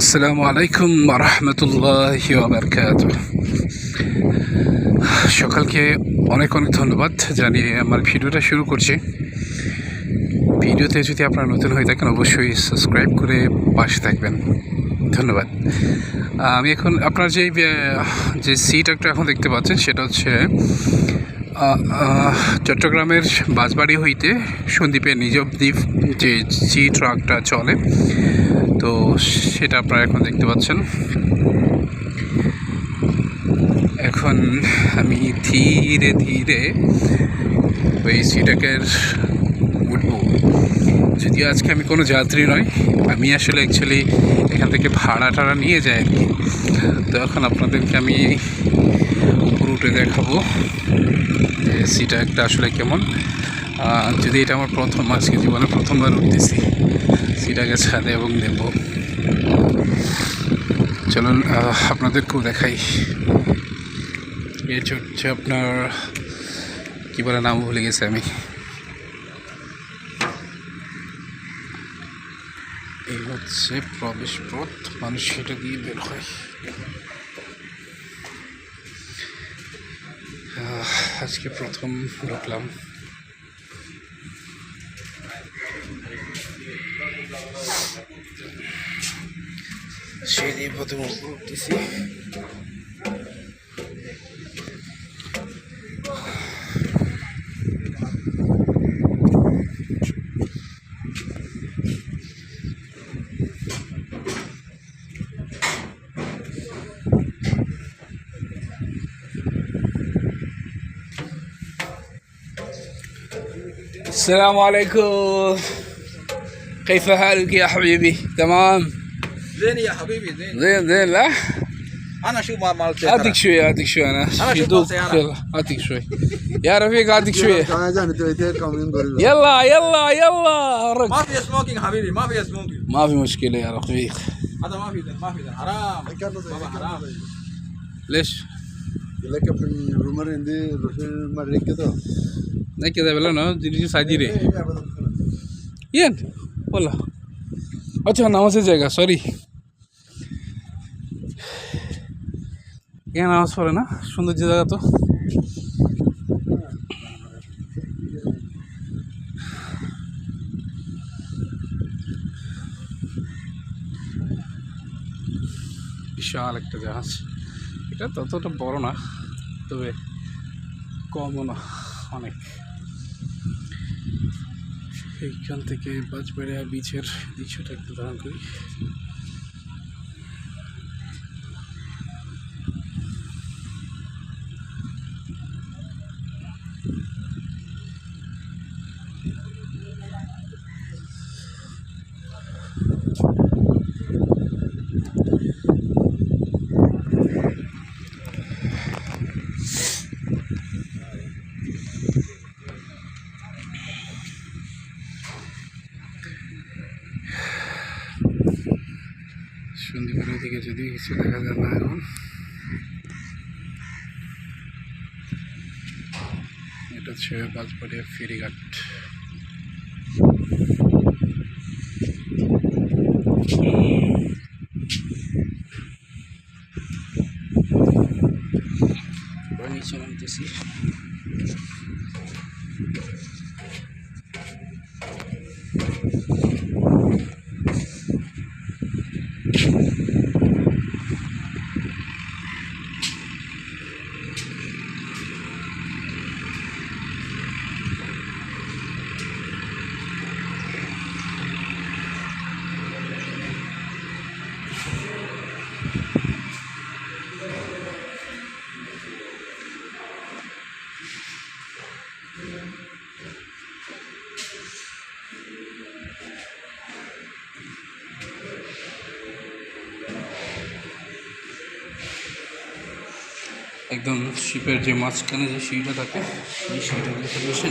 আসসালামু আলাইকুম রহমতুল্লাহ বারকাত সকালকে অনেক অনেক ধন্যবাদ জানিয়ে আমার ভিডিওটা শুরু করছি। ভিডিওতে যদি আপনারা নতুন হয়ে থাকেন, অবশ্যই সাবস্ক্রাইব করে পাশে থাকবেন। ধন্যবাদ। আমি এখন আপনার যে যে সিট একটা এখন দেখতে পাচ্ছেন, সেটা হচ্ছে চট্টগ্রামের বাজবাড়ি হইতে সন্দ্বীপের নিজব দ্বীপ যে সি ট্রাকটা চলে তো সেটা আপনারা এখন দেখতে পাচ্ছেন। এখন আমি ধীরে ধীরে ওই সিটাকের উঠবো। যদিও আজকে আমি কোনো যাত্রী নয় আমি আসলে অ্যাকচুয়ালি এখান থেকে ভাড়া টাড়া নিয়ে যাই আর কি। তো এখন আপনাদেরকে আমি উঠে দেখাবো যে সিটা একটা আসলে কেমন। যদি এটা আমার প্রথম, আজকে জীবনে প্রথমবার উঠতেছি। সিটাকে ছাদে এবং নেব। চলুন আপনাদেরকেও দেখাই। এটা হচ্ছে আপনার, কী বলে নাম ভুলে গেছে আমি। এই হচ্ছে প্রবেশ পথ মানুষ সেটা দিয়ে বের হয়। আজকে প্রথম ঢুকলাম। সেই দিয়ে প্রথমে উঠতেছি Assalamualaikum. كيف حالك يا حبيبي؟ تمام؟ زين يا حبيبي زين. زين زين لا؟ أنا شو ما مالك أعطيك شوي أعطيك شوي أنا. أنا شو أعطيك شوي. يا رفيق أعطيك شوي. يلا يلا يلا ما في سموكينج حبيبي ما في سموكينج ما في مشكلة يا رفيق. هذا ما في ده ما في ده حرام. بابا حرام. ليش؟ لك لك الرومر عندي مره لا كده. بلا نو دي ساجيري ين বলো আচ্ছা নামাজের জায়গা সরি এখানে নামাজ পড়ে না সুন্দর যে জায়গা তো বিশাল একটা জাহাজ এটা ততটা বড় না তবে কমও না অনেক এইখান থেকে বাজবেড়িয়া বিচের দৃশ্যটা একটু ধারণ করি। সন্দীপের দিকে যদি কিছু দেখা যায় না এখন। এটা হচ্ছে বাজবাড়িয়া ফেরিঘাট। নিচে নামতেছি একদম শিপের যে মাঝখানে যে সিঁড়িটা থাকে সেই সিঁড়িটা দেখে বসে